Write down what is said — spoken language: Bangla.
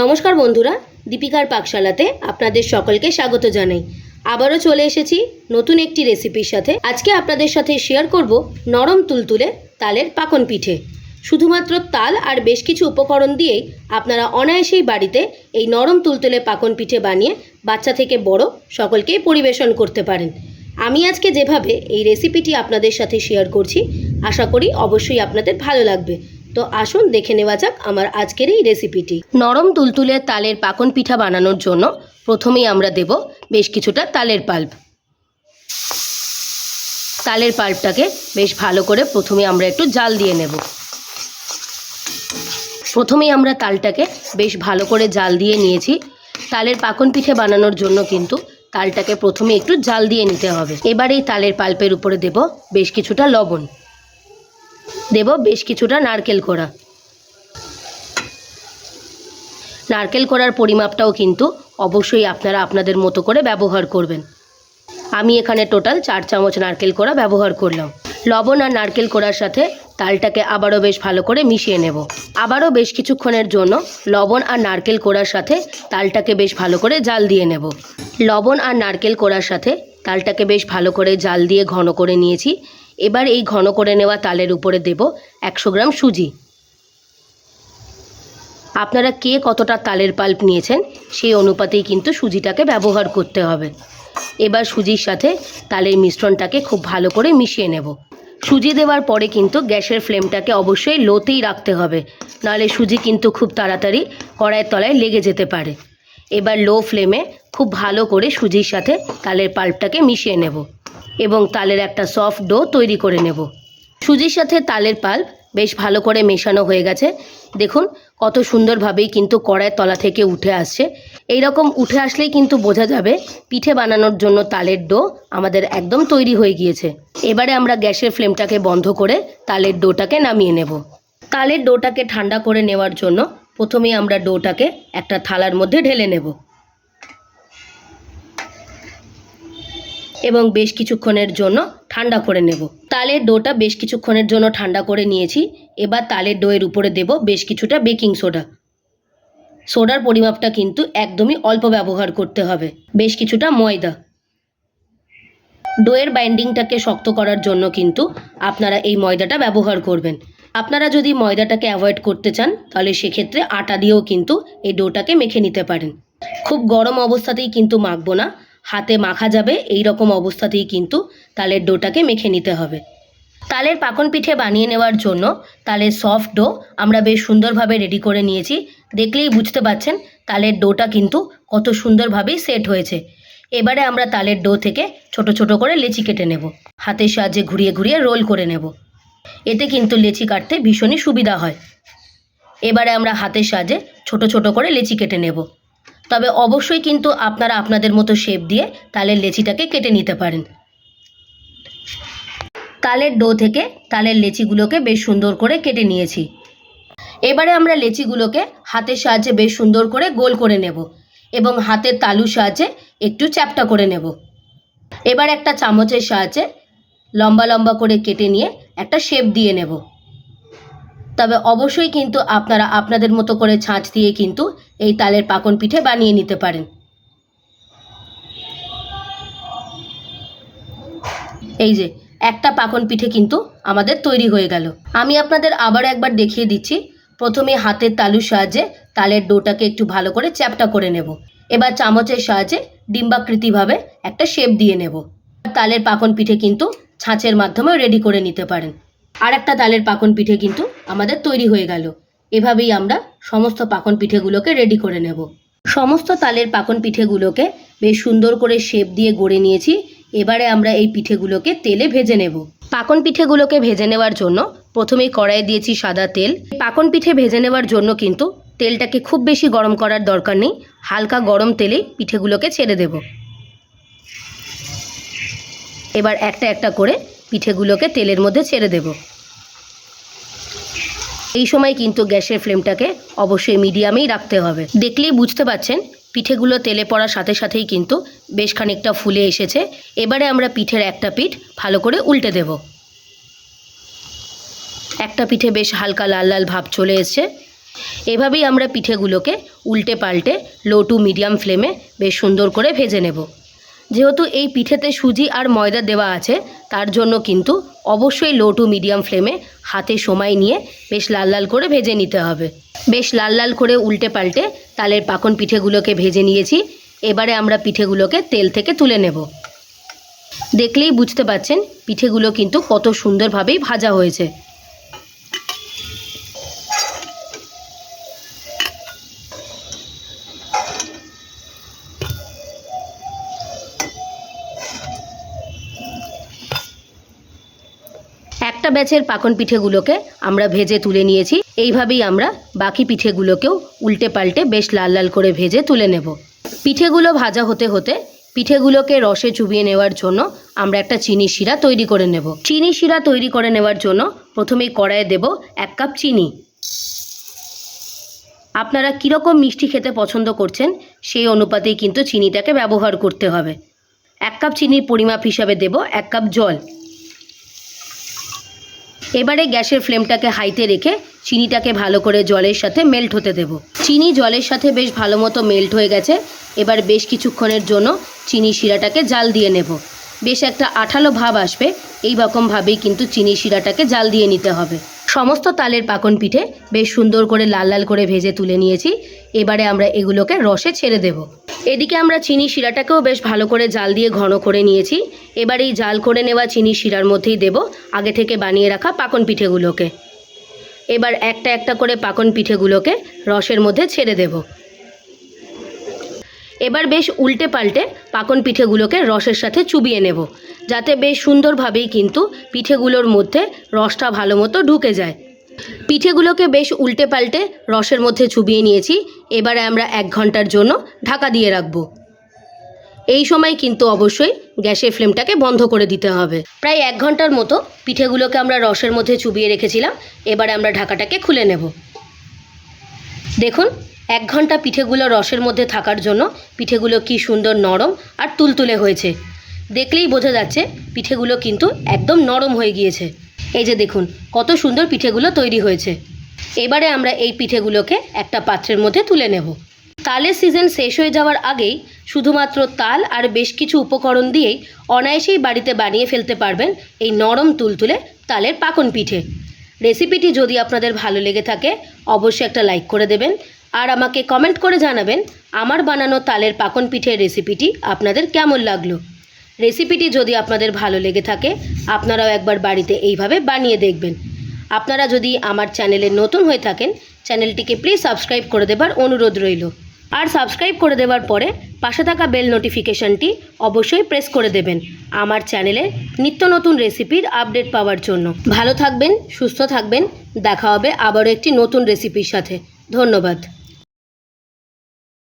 নমস্কার বন্ধুরা, দীপিকার পাকশালাতে আপনাদের সকলকে স্বাগত জানাই। আবারও চলে এসেছি নতুন একটি রেসিপির সাথে। আজকে আপনাদের সাথে শেয়ার করব নরম তুলতুলে তালের পাকন পিঠে। শুধুমাত্র তাল আর বেশ কিছু উপকরণ দিয়েই আপনারা অনায়াসেই বাড়িতে এই নরম তুলতুলে পাকন পিঠে বানিয়ে বাচ্চা থেকে বড় সকলকেই পরিবেশন করতে পারেন। আমি আজকে যেভাবে এই রেসিপিটি আপনাদের সাথে শেয়ার করছি, আশা করি অবশ্যই আপনাদের ভালো লাগবে। তো আসুন দেখে নেওয়া যাক আমার আজকের এই রেসিপিটি নরম তুলতুলে তালের পাকন পিঠা বানানোর জন্য প্রথমেই আমরা দেব বেশ কিছুটা তালের পাল্প। তালের পাল্পটাকে বেশ ভালো করে প্রথমে আমরা একটু জাল দিয়ে নেব। প্রথমেই আমরা তালটাকে বেশ ভালো করে জাল দিয়ে নিয়েছি। তালের পাকন পিঠে বানানোর জন্য কিন্তু তালটাকে প্রথমে একটু জাল দিয়ে নিতে হবে। এবার এই তালের পাল্পের উপরে দেব বেশ কিছুটা লবণ। দেব বেশ কিছুটা নারকেল কোড়া। নারকেল কোড়ার পরিমাপটাও কিন্তু অবশ্যই আপনারা আপনাদের মতো করে ব্যবহার করবেন। আমি এখানে টোটাল চার চামচ নারকেল কোড়া ব্যবহার করলাম। লবণ আর নারকেল কোড়ার সাথে তালটাকে আবারও বেশ ভালো করে মিশিয়ে নেব। আবারও বেশ কিছুক্ষণের জন্য লবণ আর নারকেল কোড়ার সাথে তালটাকে বেশ ভালো করে জাল দিয়ে নেব। লবণ আর নারকেল কোড়ার সাথে তালটাকে বেশ ভালো করে জাল দিয়ে ঘন করে নিয়েছি। এবার এই ঘন করে নেওয়া তালের উপরে দেব একশো গ্রাম সুজি। আপনারা কে কতটা তালের পাল্প নিয়েছেন সেই অনুপাতেই কিন্তু সুজিটাকে ব্যবহার করতে হবে। এবার সুজির সাথে তালের মিশ্রণটাকে খুব ভালো করে মিশিয়ে নেব। সুজি দেওয়ার পরে কিন্তু গ্যাসের ফ্লেমটাকে অবশ্যই লোতেই রাখতে হবে, নাহলে সুজি কিন্তু খুব তাড়াতাড়ি কড়াইয়ের তলায় লেগে যেতে পারে। এবার লো ফ্লেমে খুব ভালো করে সুজির সাথে তালের পাল্পটাকে মিশিয়ে নেব। এবং তালের একটা সফট ডো তৈরি করে নেব। সুজির সাথে তালের পাল বেশ ভালো করে মেশানো হয়ে গেছে। দেখুন, কত সুন্দরভাবেই কিন্তু কড়াইয়ের তলা থেকে উঠে আসছে। এই রকম উঠে আসলেই কিন্তু বোঝা যাবে পিঠে বানানোর জন্য তালের ডো আমাদের একদম তৈরি হয়ে গিয়েছে। এবারে আমরা গ্যাসের ফ্লেমটাকে বন্ধ করে তালের ডোটাকে নামিয়ে নেব। তালের ডোটাকে ঠান্ডা করে নেওয়ার জন্য প্রথমেই আমরা ডোটাকে একটা থালার মধ্যে ঢেলে নেব। এবং বেশ কিছুক্ষণের জন্য ঠান্ডা করে নেব। তালের ডোটা বেশ কিছুক্ষণের জন্য ঠান্ডা করে নিয়েছি। এবার তালের ডোয়ের উপরে দেব বেশ কিছুটা বেকিং সোডা। সোডার পরিমাপটা কিন্তু একদমই অল্প ব্যবহার করতে হবে। বেশ কিছুটা ময়দা। ডোয়ের বাইন্ডিংটাকে শক্ত করার জন্য কিন্তু আপনারা এই ময়দাটা ব্যবহার করবেন। আপনারা যদি ময়দাটাকে অ্যাভয়েড করতে চান, তাহলে সেক্ষেত্রে আটা দিয়েও কিন্তু এই ডোটাকে মেখে নিতে পারেন। খুব গরম অবস্থাতেই কিন্তু মাখবো না। হাতে মাখা যাবে এই রকম অবস্থাতেই কিন্তু তালের ডোটাকে মেখে নিতে হবে। তালের পাকন পিঠে বানিয়ে নেওয়ার জন্য তালের সফট ডো আমরা বেশ সুন্দরভাবে রেডি করে নিয়েছি। দেখলেই বুঝতে পাচ্ছেন তালের ডোটা কিন্তু কত সুন্দরভাবেই সেট হয়েছে। এবারে আমরা তালের ডো থেকে ছোট ছোট করে লেচি কেটে নেব। হাতের সাহায্যে ঘুরিয়ে ঘুরিয়ে রোল করে নেব। এতে কিন্তু লেচি কাটতে ভীষণই সুবিধা হয়। এবারে আমরা হাতের সাহায্যে ছোট ছোট করে লেচি কেটে নেব। তবে অবশ্যই কিন্তু আপনারা আপনাদের মতো শেপ দিয়ে তালের লেচিটাকে কেটে নিতে পারেন। তালের ডো থেকে তালের লেচিগুলোকে বেশ সুন্দর করে কেটে নিয়েছি। এবারে আমরা লেচিগুলোকে হাতের সাহায্যে বেশ সুন্দর করে গোল করে নেব এবং হাতের তালুর সাহায্যে একটু চ্যাপটা করে নেব। এবার একটা চামচের সাহায্যে লম্বা লম্বা করে কেটে নিয়ে একটা শেপ দিয়ে নেব। তবে অবশ্যই কিন্তু আপনারা আপনাদের মতো করে ছাঁচ দিয়ে কিন্তু এই তালের পাকন পিঠে বানিয়ে নিতে পারেন। এই যে, একটা পাকন পিঠে কিন্তু আমাদের তৈরি হয়ে গেল। আমি আপনাদের আবার একবার দেখিয়ে দিচ্ছি। প্রথমে হাতের তালুর সাহায্যে তালের ডোটাকে একটু ভালো করে চ্যাপটা করে নেব। এবার চামচের সাহায্যে ডিম্বাকৃতিভাবে একটা শেপ দিয়ে নেব। তালের পাকন পিঠে কিন্তু ছাঁচের মাধ্যমেও রেডি করে নিতে পারেন। আর একটা তালের পাকন পিঠে কিন্তু আমাদের তৈরি হয়ে গেল। এভাবেই আমরা সমস্ত পাকন পিঠেগুলোকে রেডি করে নেব। সমস্ত তালের পাকন পিঠেগুলোকে বেশ সুন্দর করে শেপ দিয়ে গড়ে নিয়েছি। এবারে আমরা এই পিঠেগুলোকে তেলে ভেজে নেব। পাকন পিঠেগুলোকে ভেজে নেওয়ার জন্য প্রথমেই কড়াইয়ে দিয়েছি সাদা তেল। পাকন পিঠে ভেজে নেওয়ার জন্য কিন্তু তেলটাকে খুব বেশি গরম করার দরকার নেই। হালকা গরম তেলেই পিঠেগুলোকে ছেড়ে দেব। এবার একটা একটা করে পিঠেগুলোকে তেলের মধ্যে ছেড়ে দেব। এই সময় কিন্তু গ্যাসের ফ্লেমটাকে অবশ্যই মিডিয়ামেই রাখতে হবে। দেখলেই বুঝতে পাচ্ছেন, পিঠেগুলো তেলে পড়ার সাথে সাথেই কিন্তু বেশ খানিকটা ফুলে এসেছে। এবারে আমরা পিঠের একটা পিঠ ভালো করে উল্টে দেব। একটা পিঠে বেশ হালকা লাল লাল ভাব চলে এসছে। এভাবেই আমরা পিঠেগুলোকে উল্টে পাল্টে লো টু মিডিয়াম ফ্লেমে বেশ সুন্দর করে ভেজে নেব। যেহেতু এই পিঠেতে সুজি আর ময়দা দেওয়া আছে, তার জন্য কিন্তু অবশ্যই লো টু মিডিয়াম ফ্লেমে হাতে সময় নিয়ে বেশ লাল লাল করে ভেজে নিতে হবে। বেশ লাল লাল করে উল্টে পাল্টে তালের পাকন পিঠেগুলোকে ভেজে নিয়েছি, এবারে আমরা পিঠেগুলোকে তেল থেকে তুলে নেব। দেখলেই বুঝতে পাচ্ছেন, পিঠেগুলো কিন্তু কত সুন্দরভাবেই ভাজা হয়েছে। একটা ব্যাচের পাকন পিঠেগুলোকে আমরা ভেজে তুলে নিয়েছি। এইভাবেই আমরা বাকি পিঠেগুলোকেও উল্টে পাল্টে বেশ লাল লাল করে ভেজে তুলে নেব। পিঠেগুলো ভাজা হতে হতে পিঠেগুলোকে রসে চুবিয়ে নেওয়ার জন্য আমরা একটা চিনি শিরা তৈরি করে নেব। চিনি শিরা তৈরি করে নেওয়ার জন্য প্রথমেই কড়াইয়ে দেব এক কাপ চিনি। আপনারা কীরকম মিষ্টি খেতে পছন্দ করছেন সেই অনুপাতেই কিন্তু চিনিটাকে ব্যবহার করতে হবে। এক কাপ চিনির পরিমাপ হিসাবে দেব এক কাপ জল। এবারে গ্যাসের ফ্লেমটাকে হাইতে রেখে চিনিটাকে ভালো করে জলের সাথে মেল্ট হতে দেব। চিনি জলের সাথে বেশ ভালো মতো মেল্ট হয়ে গেছে। এবার বেশ কিছুক্ষণের জন্য চিনি শিরাটাকে জাল দিয়ে নেব। বেশ একটা আঠালো ভাব আসবে। এই রকমভাবেই কিন্তু চিনি শিরাটাকে জাল দিয়ে নিতে হবে। সমস্ত তালের পাকন পিঠে বেশ সুন্দর করে লাল লাল করে ভেজে তুলে নিয়েছি। এবারে আমরা এগুলোকে রসে ছেড়ে দেব। এদিকে আমরা চিনি শিরাটাকেও বেশ ভালো করে জাল দিয়ে ঘন করে নিয়েছি। এবার এই জাল করে নেওয়া চিনি শিরার মধ্যেই দেব, আগে থেকে বানিয়ে রাখা পাকন পিঠেগুলোকে। এবার একটা একটা করে পাকন পিঠেগুলোকে রসের মধ্যে ছেড়ে দেব। এবার বেশ উল্টে পাল্টে পাকন পিঠেগুলোকে রসের সাথে চুবিয়ে নেব। যাতে বেশ সুন্দরভাবেই কিন্তু পিঠেগুলোর মধ্যে রসটা ভালো মতো ঢুকে যায়। পিঠেগুলোকে বেশ উল্টে পাল্টে রসের মধ্যে চুবিয়ে নিয়েছি। এবারে আমরা এক ঘণ্টার জন্য ঢাকা দিয়ে রাখব। এই সময় কিন্তু অবশ্যই গ্যাসের ফ্লেমটাকে বন্ধ করে দিতে হবে। প্রায় এক ঘণ্টার মতো পিঠেগুলোকে আমরা রসের মধ্যে চুবিয়ে রেখেছিলাম। এবারে আমরা ঢাকাটাকে খুলে নেব। দেখুন এক ঘণ্টা পিঠেগুলো রসের মধ্যে থাকার জন্য পিঠেগুলো কি সুন্দর নরম আর তুলতুলে হয়েছে। দেখলেই বোঝা যাচ্ছে পিঠেগুলো কিন্তু একদম নরম হয়ে গিয়েছে। এই যে দেখুন, কত সুন্দর পিঠেগুলো তৈরি হয়েছে। এবারে আমরা এই পিঠেগুলোকে একটা পাত্রের মধ্যে তুলে নেব। তালের সিজন শেষ হয়ে যাওয়ার আগেই শুধুমাত্র তাল আর বেশ কিছু উপকরণ দিয়েই অনায়াসেই বাড়িতে বানিয়ে ফেলতে পারবেন এই নরম তুলতুলে তালের পাকন পিঠে। রেসিপিটি যদি আপনাদের ভালো লেগে থাকে, অবশ্যই একটা লাইক করে দেবেন। আর আমাকে কমেন্ট করে জানাবেন, আমার বানানো তালের পাকন পিঠের রেসিপিটি আপনাদের কেমন লাগল? রেসিপিটি যদি আপনাদের ভালো লেগে থাকে, আপনারাও একবার বাড়িতে এইভাবে বানিয়ে দেখবেন। আপনারা যদি আমার চ্যানেলে নতুন হয়ে থাকেন, চ্যানেলটিকে প্লিজ সাবস্ক্রাইব করে দেবার অনুরোধ রইল। আর সাবস্ক্রাইব করে দেওয়ার পরে পাশে থাকা বেল নোটিফিকেশনটি অবশ্যই প্রেস করে দেবেন আমার চ্যানেলে নিত্য নতুন রেসিপির আপডেট পাওয়ার জন্য। ভালো থাকবেন, সুস্থ থাকবেন, দেখা হবে আবারও একটি নতুন রেসিপির সাথে। ধন্যবাদ।